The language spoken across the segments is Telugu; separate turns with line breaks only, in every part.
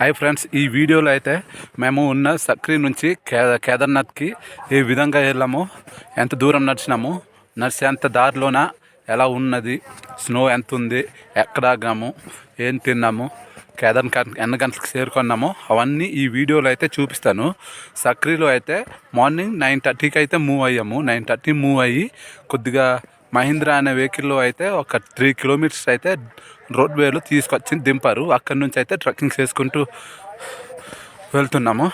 హాయ్ ఫ్రెండ్స్ ఈ వీడియోలో అయితే మేము ఉన్న సక్రీ నుంచి కే కేదార్నాథ్కి ఏ విధంగా వెళ్ళాము ఎంత దూరం నడిచినాము నడిచేంత దారిలోన ఎలా ఉన్నది స్నో ఎంత ఉంది ఎక్కడ ఆగాము ఏం తిన్నాము కేదార్నాథ్ ఎన్ని గంటలకు చేరుకున్నామో అవన్నీ ఈ వీడియోలో అయితే చూపిస్తాను. సక్రీలో అయితే మార్నింగ్ నైన్ థర్టీకి అయితే మూవ్ అయ్యాము. నైన్ థర్టీ మూవ్ అయ్యి కొద్దిగా మహీంద్రా అనే వెహికల్లో అయితే ఒక త్రీ కిలోమీటర్స్ అయితే రోడ్ వేలో తీసుకొచ్చి దింపారు. అక్కడి నుంచి అయితే ట్రెక్కింగ్ చేసుకుంటూ వెళ్తున్నాము.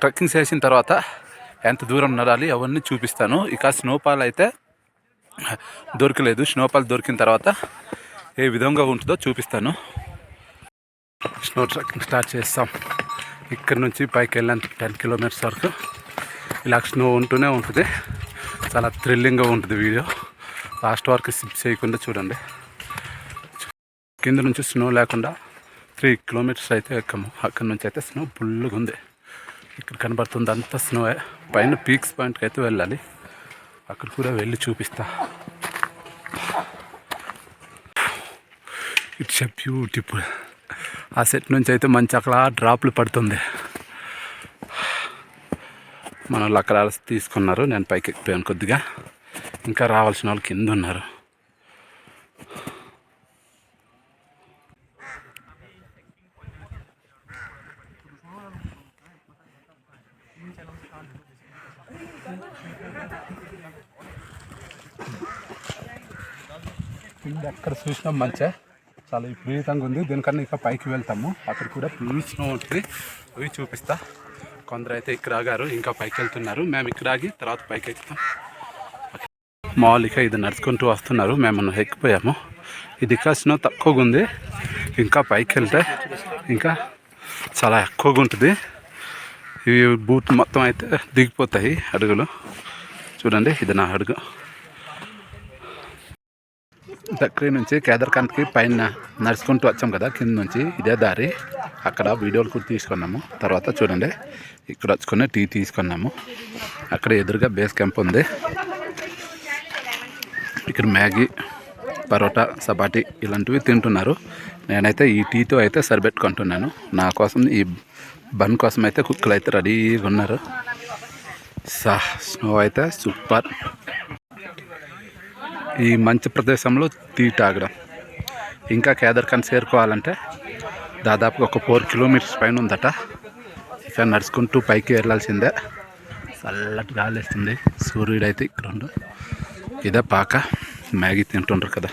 ట్రెక్కింగ్ చేసిన తర్వాత ఎంత దూరం నడాలి అవన్నీ చూపిస్తాను. ఇక స్నోఫాల్ అయితే దొరకలేదు. స్నోఫాల్ దొరికిన తర్వాత ఏ విధంగా ఉంటుందో చూపిస్తాను. స్నో ట్రెక్కింగ్ స్టార్ట్ చేస్తాం. ఇక్కడ నుంచి పైకి వెళ్ళాను టెన్ కిలోమీటర్స్ వరకు. ఇలా స్నో ఉంటూనే ఉంటుంది. చాలా థ్రిల్లింగ్గా ఉంటుంది వీడియో. లాస్ట్ వరకు స్లిప్ చేయకుండా చూడండి. కింద నుంచి స్నో లేకుండా త్రీ కిలోమీటర్స్ అయితే ఎక్కము. అక్కడ నుంచి అయితే స్నో ఫుల్గా ఉంది. ఇక్కడ కనబడుతుంది అంతా స్నో పైన పీక్స్ పాయింట్కి అయితే వెళ్ళాలి. అక్కడ కూడా వెళ్ళి చూపిస్తా. It's a beautiful. ఆ సెట్ నుంచి అయితే మంచి అక్కడ డ్రాప్లు పడుతుంది. మన వాళ్ళు అక్కడ తీసుకున్నారు. నేను పైకి ఎక్కిపోయాను కొద్దిగా. ఇంకా రావాల్సిన వాళ్ళు కింద ఉన్నారు. కింద ఎక్కడ చూసినా మంచిగా చాలా విపరీతంగా ఉంది. దీనికన్నా ఇంకా పైకి వెళ్తాము. అక్కడ కూడా ఫుల్ స్నో ఉంటుంది అవి చూపిస్తా. కొందరు అయితే ఇక్కడ ఆగారు ఇంకా పైకి వెళ్తున్నారు. మేము ఇక్కడ ఆగి తర్వాత పైకి ఎక్కుతాం. మామూలుగా ఇది నడుచుకుంటూ వస్తున్నారు. మేము ఎక్కిపోయాము. ఇది కాసిన తక్కువగా ఉంది ఇంకా పైకి వెళ్తే ఇంకా చాలా ఎక్కువగా ఉంటుంది ఇవి బూట్ మొత్తం అయితే దిగిపోతాయి అడుగులు. చూడండి ఇది నా అడుగు. దగ్గర నుంచి కేదార్కాంత్కి పైన నడుచుకుంటూ వచ్చాం కదా కింద నుంచి ఇదే దారి. అక్కడ వీడియోలు కూడా తీసుకున్నాము. తర్వాత చూడండి ఇక్కడ వచ్చుకుని టీ తీసుకున్నాము. అక్కడ ఎదురుగా బేస్ క్యాంప్ ఉంది. ఇక్కడ మ్యాగీ పరోటా చపాటి ఇలాంటివి తింటున్నారు. నేనైతే ఈ టీతో అయితే సరిపెట్టుకుంటున్నాను. నా కోసం ఈ బన్ కోసం అయితే కుక్కలు అయితే రెడీగా ఉన్నారు. సా స్నో అయితే సూపర్. ఈ మంచి ప్రదేశంలో టీ తాగడం. ఇంకా కేదార్ఖాన్ చేరుకోవాలంటే దాదాపు ఒక ఫోర్ కిలోమీటర్స్ పైన ఉందట. ఇక నడుచుకుంటూ పైకి వెళ్ళాల్సిందే. చల్లటి గాలి వేస్తుంది. సూర్యుడు అయితే ఇక్కడ ఉండు. ఇదే పాక. మ్యాగీ తింటుండ్రు కదా.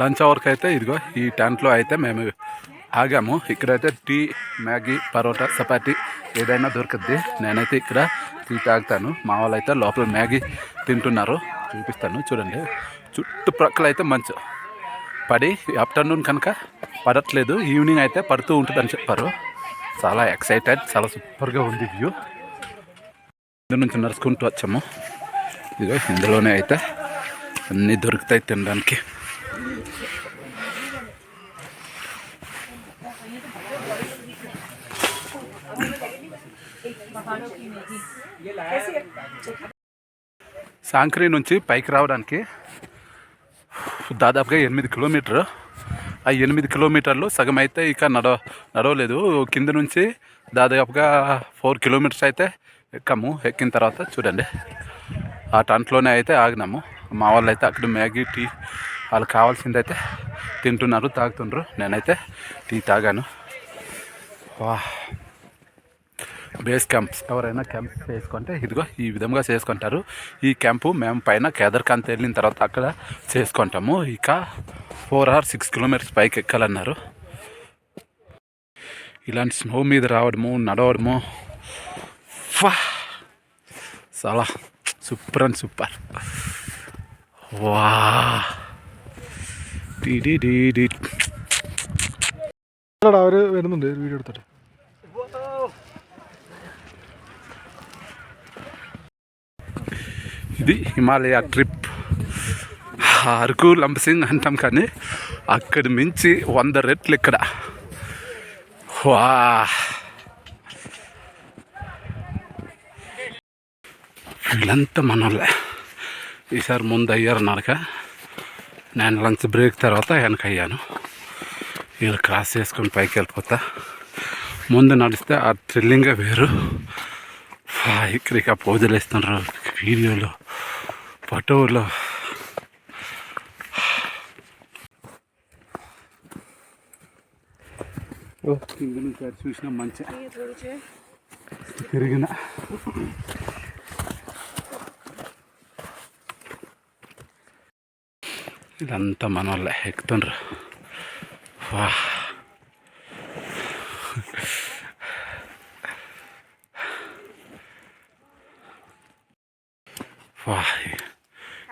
లంచ్ అవర్కి అయితే ఇదిగో ఈ టెంట్లో అయితే మేము ఆగాము. ఇక్కడైతే టీ మ్యాగీ పరోటా చపాతి ఏదైనా దొరుకుద్ది. నేనైతే ఇక్కడ టీ తాగుతాను. మా వాళ్ళు అయితే లోపల మ్యాగీ తింటున్నారు. చూపిస్తాను చూడండి. చుట్టుప్రక్కల అయితే మంచు. పడి ఆఫ్టర్నూన్ కనుక పడట్లేదు. ఈవినింగ్ అయితే పడుతూ ఉంటుందని చెప్పారు. చాలా ఎక్సైటెడ్ చాలా సూపర్గా ఉంది వ్యూ ఇందు నుంచి నడుచుకుంటూ వచ్చాము. ఇదిగో ఇందులోనే అయితే అన్నీ దొరుకుతాయి తినడానికి సాంక్రీ నుంచి పైకి రావడానికి దాదాపుగా ఎనిమిది కిలోమీటర్ ఆ ఎనిమిది కిలోమీటర్లు సగం అయితే ఇక నడవ నడవలేదు కింద నుంచి దాదాపుగా ఫోర్ కిలోమీటర్స్ అయితే ఎక్కాము ఎక్కిన తర్వాత చూడండి ఆ టంట్లోనే అయితే ఆగినాము. మా వాళ్ళు అయితే అక్కడ మ్యాగీ టీ వాళ్ళకి కావాల్సింది అయితే తింటున్నారు తాగుతుండ్రు. నేనైతే టీ తాగాను. వా. Base camps. ఎవరైనా క్యాంప్ చేసుకుంటే ఇదిగో ఈ విధంగా చేసుకుంటారు. ఈ క్యాంపు మేము పైన కేదర్కాంత్ వెళ్ళిన తర్వాత అక్కడ చేసుకుంటాము. ఇక ఫోర్ ఆర్ సిక్స్ కిలోమీటర్స్ పైకి ఎక్కాలన్నారు. ఇలాంటి స్నో మీద రావడము నడవడము. ఫా. చాలా సూపర్ అండ్ సూపర్ వా ഡി ഡി ഡി ഡി
അവര് വരുന്നുണ്ട് വീഡിയോ എടുത്തിട്ട്
ఇది హిమాలయ ట్రిప్ అరకు లంబసింగ్ అంటాం కానీ అక్కడి మించి వంద రెట్లు ఇక్కడ వా వీళ్ళంతా మనోళ్ళే. ఈసారి ముందు అయ్యారు నడక నేను లంచ్ బ్రేక్ తర్వాత వెనక అయ్యాను. వీళ్ళు క్రాస్ చేసుకొని పైకి వెళ్ళిపోతా. ముందు నడిస్తే ఆ థ్రిల్లింగే వేరు. వా, ఇక్కడ ఇక పోజులు వేస్తున్నారు వీడియోలో ఫోటోలో. కింద నుంచి చూసిన మంచి. తిరిగిన. ఇదంతా మన వాళ్ళే ఎక్కుతుండ్రు వా వా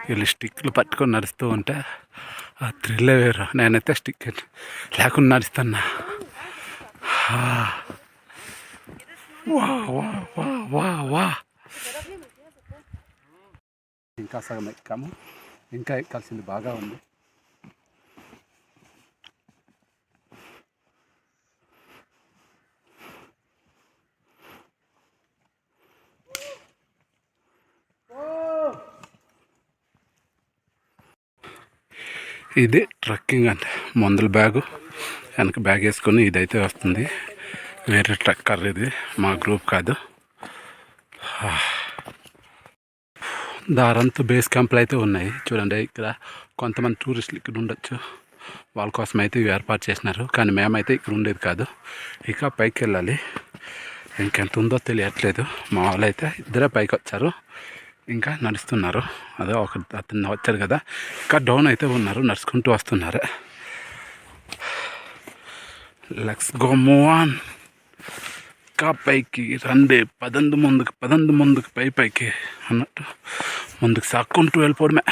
వీళ్ళు స్టిక్లు పట్టుకొని నడుస్తూ ఉంటే ఆ థ్రిల్లే వేరు నేనైతే స్టిక్ లేకుండా నడుస్తున్నా వా వా వా వా వా ఇంకా సగం ఎక్కాము ఇంకా ఎక్కాల్సింది బాగా ఉంది. ఇది ట్రక్కింగ్ అంటే మందుల బ్యాగు. వెనక బ్యాగ్ వేసుకొని ఇదైతే వస్తుంది. వేరే ట్రక్కర్ ఇది. మా గ్రూప్ కాదు. దారంతా బేస్ క్యాంప్లు అయితే ఉన్నాయి. చూడండి ఇక్కడ కొంతమంది టూరిస్టులు ఇక్కడ ఉండొచ్చు. వాళ్ళ కోసం అయితే ఇవి ఏర్పాటు చేసినారు. కానీ మేమైతే ఇక్కడ ఉండేది కాదు. ఇక పైకి వెళ్ళాలి. ఇంకెంత ఉందో తెలియట్లేదు. మా వాళ్ళు అయితే ఇద్దరే పైకి వచ్చారు. ఇంకా నడుస్తున్నారు. అదే ఒక అతను వచ్చారు కదా. ఇంకా డౌన్ అయితే ఉన్నారు. నడుచుకుంటూ వస్తున్నారు. లెక్స్ గో మూవ్ ఆన్ ఇంకా పైకి రండి పదందు ముందుకు పదందు ముందుకు పై పైకి అన్నట్టు ముందుకు సాక్కుంటూ వెళ్ళిపోవడమే.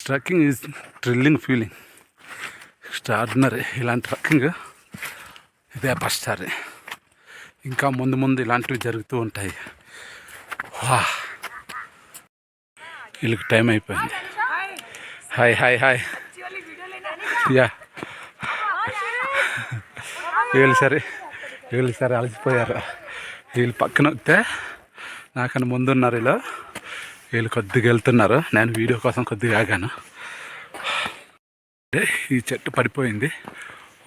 Trekking is thrilling feeling extraordinary ఇలాంటి ట్రక్కింగ్ ఇదే ఫస్ట్ సారి ఇంకా ముందు ముందు ఇలాంటివి జరుగుతూ ఉంటాయి. వా వీళ్ళకి టైం అయిపోయింది. హాయ్ హాయ్ హాయ్ యా వీళ్ళు సరే వీళ్ళు సరే అలసిపోయారు. వీళ్ళు పక్కన వస్తే నాకన్నా ముందున్నారు వీళ్ళు. వీళ్ళు కొద్దిగా వెళ్తున్నారు. నేను వీడియో కోసం కొద్దిగా ఆగాను. అంటే ఈ చెట్టు పడిపోయింది.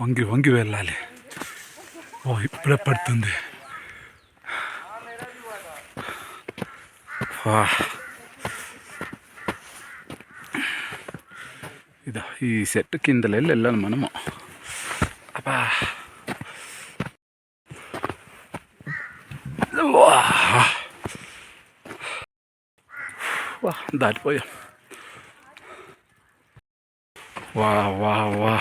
వంగి వంగి వెళ్ళాలి. ఓ ఇప్పుడే పడుతుంది. వా. ఇదా ఈ సెట్ కిందలు వెళ్ళి వెళ్ళాలి మనము అబ్బా వా. వా దాటిపోయాం వా వా వా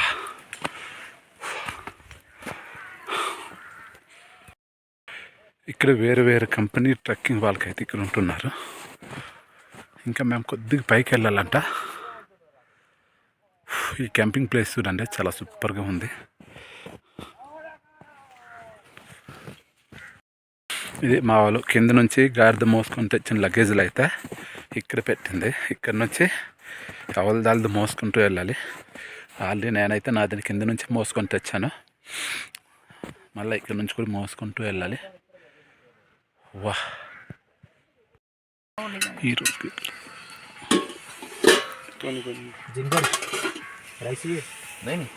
ఇక్కడ వేరు వేరు కంపెనీ ట్రక్కింగ్ వాళ్ళకైతే ఇక్కడ ఉంటున్నారు. ఇంకా మేము కొద్దిగా పైకి వెళ్ళాలంట. ఈ క్యాంపింగ్ ప్లేస్ చూడండి చాలా సూపర్గా ఉంది. ఇది మా వాళ్ళు కింద నుంచి గాడిద మోసుకొని తెచ్చిన లగేజ్లు అయితే. ఇక్కడ పెట్టింది ఇక్కడ నుంచి ఎవరి దాల్ది మోసుకుంటూ వెళ్ళాలి ఆల్రెడీ నేనైతే నాది కింద నుంచి మోసుకొని తెచ్చాను మళ్ళీ ఇక్కడ నుంచి కూడా మోసుకుంటూ వెళ్ళాలి వా ఈరోజు
जिंगल राइस ये नहीं नहीं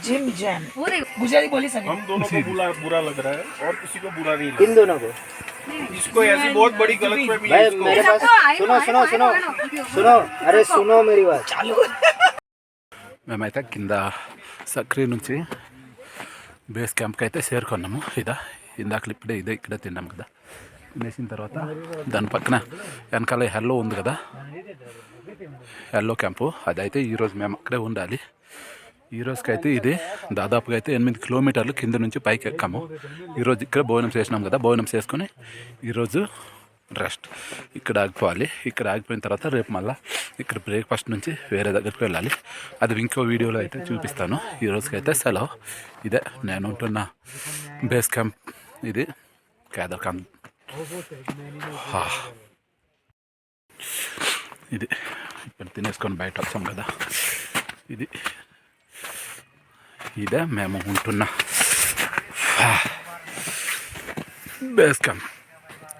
जिम जैम गुजराती बोली सके
हम दोनों को बुरा बुरा लग रहा है और किसी को बुरा नहीं लग
इन दोनों को
रहा इसको ऐसी बहुत बड़ी गलत फहमी
भाई
है इसको
मेरे पास सुनो सुनो सुनो सुनो अरे सुनो मेरी बात
మేమైతే కింద సక్రీ నుంచి బేస్ క్యాంప్కి అయితే చేరుకున్నాము ఇదా ఇందాక ఇప్పుడే ఇదే ఇక్కడే తిన్నాం కదా తినేసిన తర్వాత దాని పక్కన వెనకాల హెల్లో ఉంది కదా హెల్లో క్యాంపు అదైతే ఈరోజు మేము అక్కడే ఉండాలి ఈ రోజుకైతే ఇది దాదాపుగా అయితే ఎనిమిది కిలోమీటర్లు కింద నుంచి పైకి ఎక్కాము. ఈరోజు ఇక్కడ భోజనం చేసినాం కదా భోజనం చేసుకొని ఈరోజు రెస్ట్. ఇక్కడ ఆగిపోవాలి. ఇక్కడ ఆగిపోయిన తర్వాత రేపు మళ్ళీ ఇక్కడ బ్రేక్ఫాస్ట్ నుంచి వేరే దగ్గరికి వెళ్ళాలి. అది ఇంకో వీడియోలో అయితే చూపిస్తాను. ఈ రోజుకైతే సెలవు. ఇదే నేను ఉంటున్న బేస్ క్యాంప్. ఇది కేదర్ క్యాంప్ ఇది. ఇప్పుడు తినేసుకొని బయట వచ్చాం కదా. ఇది ఇదే మేము ఉంటున్న బేస్ క్యాంప్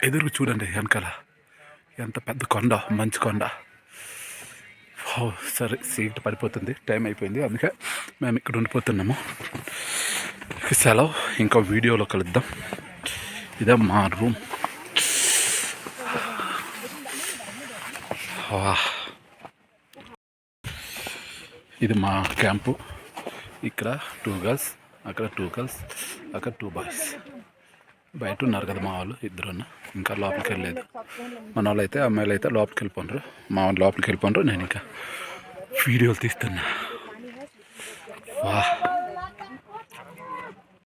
ఎదురు చూడండి వెనకాల ఎంత పెద్ద కొండ మంచి కొండ సరే సీట్ పడిపోతుంది టైం అయిపోయింది అందుకే మేము ఇక్కడ ఉండిపోతున్నాము సెలవు ఇంకా వీడియోలో కలుద్దాం ఇదే మా రూమ్ ఇది మా క్యాంపు ఇక్కడ టూ గర్ల్స్ అక్కడ టూ గర్ల్స్ అక్కడ టూ బాయ్స్ బయట ఉన్నారు కదా మా వాళ్ళు ఇద్దరు ఇంకా లోపలికి వెళ్ళలేదు. మన వాళ్ళు అయితే అమ్మాయిలు అయితే లోపలికి వెళ్ళిపోండ్రు. మా వాళ్ళు లోపలికి వెళ్ళిపోండ్రు. నేను ఇంకా వీడియోలు తీస్తున్నా. వా